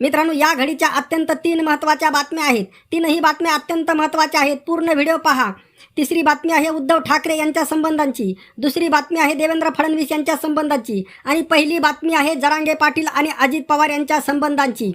मित्रांनो या घडीच्या अत्यंत तीन महत्त्वाच्या बातम्या आहेत. तीनही बातम्या अत्यंत महत्त्वाच्या आहेत. पूर्ण व्हिडिओ पहा. तिसरी बातमी आहे उद्धव ठाकरे यांच्या संबंधांची. दुसरी बातमी आहे देवेंद्र फडणवीस यांच्या संबंधांची. आणि पहिली बातमी आहे जरांगे पाटील आणि अजित पवार यांच्या संबंधांची.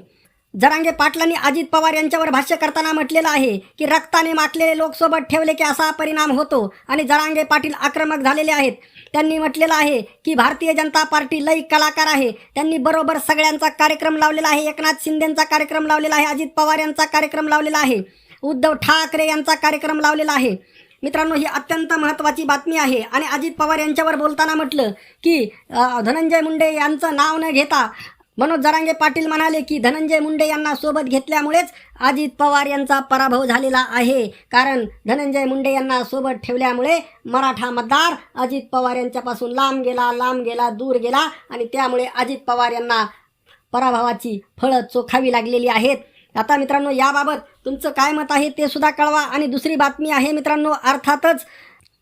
जरांगे पाटलांनी अजित पवार यांच्यावर भाष्य करताना म्हटलेलं आहे की रक्ताने माखलेले लोक सोबत ठेवले की असा परिणाम होतो. आणि जरांगे पाटील आक्रमक झालेले आहेत. त्यांनी म्हटलेलं आहे की भारतीय जनता पार्टी लई कलाकार आहे. त्यांनी बरोबर सगळ्यांचा कार्यक्रम लावलेला आहे. एकनाथ शिंदेचा कार्यक्रम लावलेला आहे. अजित पवार यांचा कार्यक्रम लावलेला आहे. उद्धव ठाकरे यांचा कार्यक्रम लावलेला आहे. मित्रांनो ही अत्यंत महत्त्वाची बातमी आहे. आणि अजित पवार यांच्यावर बोलताना म्हटलं की धनंजय मुंडे यांचं नाव न घेता मनोज जरांगे पाटील म्हणाले की धनंजय मुंडे यांना सोबत घेतल्यामुळेच अजित पवार यांचा पराभव झालेला आहे. कारण धनंजय मुंडे यांना सोबत ठेवल्यामुळे मराठा मतदार अजित पवार यांच्यापासून लांब गेला लांब गेला दूर गेला आणि त्यामुळे अजित पवार यांना पराभवाची फळं चोखावी लागलेली आहेत. आता मित्रांनो याबाबत तुमचं काय मत आहे ते सुद्धा कळवा. आणि दुसरी बातमी आहे मित्रांनो अर्थातच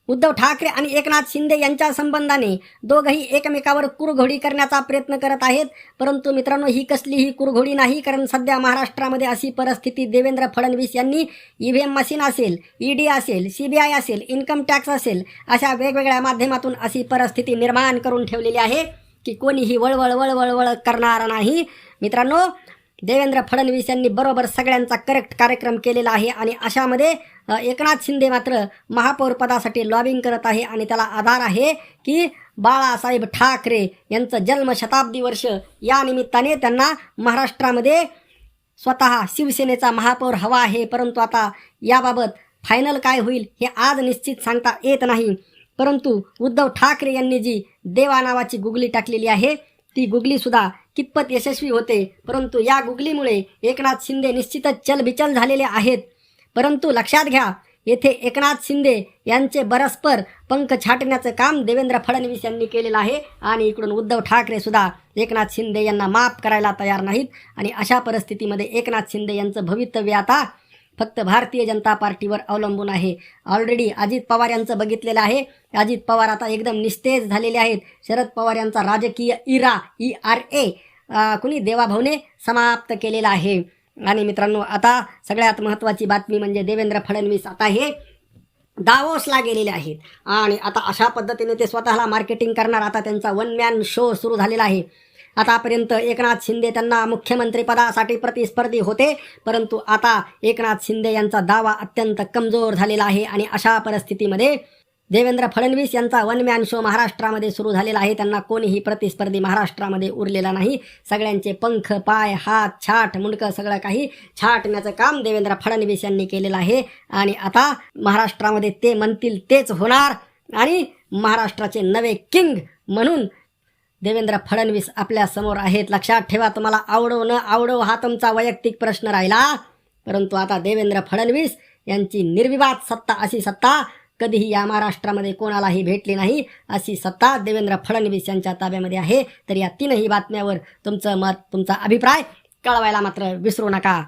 उद्धव ठाकरे आणि एकनाथ शिंदे यांच्या संबंधाने दोघंही एकमेकावर कुरघोडी करण्याचा प्रयत्न करत आहेत. परंतु मित्रांनो ही कसलीही कुरघोडी नाही कारण सध्या महाराष्ट्रामध्ये अशी परिस्थिती देवेंद्र फडणवीस यांनी ई व्ही एम मशीन असेल ईडी असेल सीबीआय असेल इन्कम टॅक्स असेल अशा वेगवेगळ्या माध्यमातून अशी परिस्थिती निर्माण करून ठेवलेली आहे की कोणीही वळवळ वळवळ वळ करणार नाही. मित्रांनो देवेंद्र फडणवीस यांनी बरोबर सगळ्यांचा करेक्ट कार्यक्रम केलेला आहे आणि अशामध्ये एकनाथ शिंदे मात्र महापौरपदासाठी लॉबिंग करत आहे आणि त्याला आधार आहे की बाळासाहेब ठाकरे यांचं जन्मशताब्दी वर्ष या निमित्ताने त्यांना महाराष्ट्रामध्ये स्वतः शिवसेनेचा महापौर हवा आहे. परंतु आता याबाबत फायनल काय होईल हे आज निश्चित सांगता येत नाही. परंतु उद्धव ठाकरे यांनी जी देवा नावाची गुगली टाकलेली आहे ती गुगलीसुद्धा कितपत यशस्वी होते. परंतु या गुगलीमुळे एकनाथ शिंदे निश्चितच चलबिचल झालेले आहेत. परंतु लक्षात घ्या येथे एकनाथ शिंदे यांचे परस्पर पंख छाटण्याचं काम देवेंद्र फडणवीस यांनी केलेलं आहे आणि इकडून उद्धव ठाकरे सुद्धा एकनाथ शिंदे यांना माफ करायला तयार नाहीत. आणि अशा परिस्थितीमध्ये एकनाथ शिंदे यांचं भवितव्य आता फक्त भारतीय जनता पार्टीवर अवलंबून आहे. ऑलरेडी अजित पवार यांचं बघितलेलं आहे. अजित पवार आता एकदम निस्तेज झालेले आहेत. शरद पवार यांचा राजकीय इरा ई आर ए कुणी? देवाभाऊने समाप्त केलेला आहे. आणि मित्रांनो आता सगळ्यात महत्त्वाची बातमी म्हणजे देवेंद्र फडणवीस आता हे दावोसला गेलेले आहेत. आणि आता अशा पद्धतीने ते स्वतःला मार्केटिंग करणार. आता त्यांचा वन मॅन शो सुरू झालेला आहे. आतापर्यंत एकनाथ शिंदे त्यांना मुख्यमंत्रीपदासाठी प्रतिस्पर्धी होते परंतु आता एकनाथ शिंदे यांचा दावा अत्यंत कमजोर झालेला आहे आणि अशा परिस्थितीमध्ये देवेंद्र फडणवीस यांचा वन मॅन शो महाराष्ट्रामध्ये सुरू झालेला आहे. त्यांना कोणीही प्रतिस्पर्धी महाराष्ट्रामध्ये उरलेला नाही. सगळ्यांचे पंख पाय हात छाट मुंडकं सगळं काही छाटण्याचं काम देवेंद्र फडणवीस यांनी केलेलं आहे. आणि आता महाराष्ट्रामध्ये ते म्हणतील तेच होणार आणि महाराष्ट्राचे नवे किंग म्हणून देवेंद्र फडणवीस आपल्यासमोर आहेत. लक्षात ठेवा तुम्हाला आवडो न आवडो हा तुमचा वैयक्तिक प्रश्न राहिला. परंतु आता देवेंद्र फडणवीस यांची निर्विवाद सत्ता अशी सत्ता कधीही या महाराष्ट्रामध्ये कोणालाही भेटली नाही अशी सत्ता देवेंद्र फडणवीस यांच्या ताब्यामध्ये आहे. तर या तीनही बातम्यावर तुमचं मत तुमचा अभिप्राय कळवायला मात्र विसरू नका.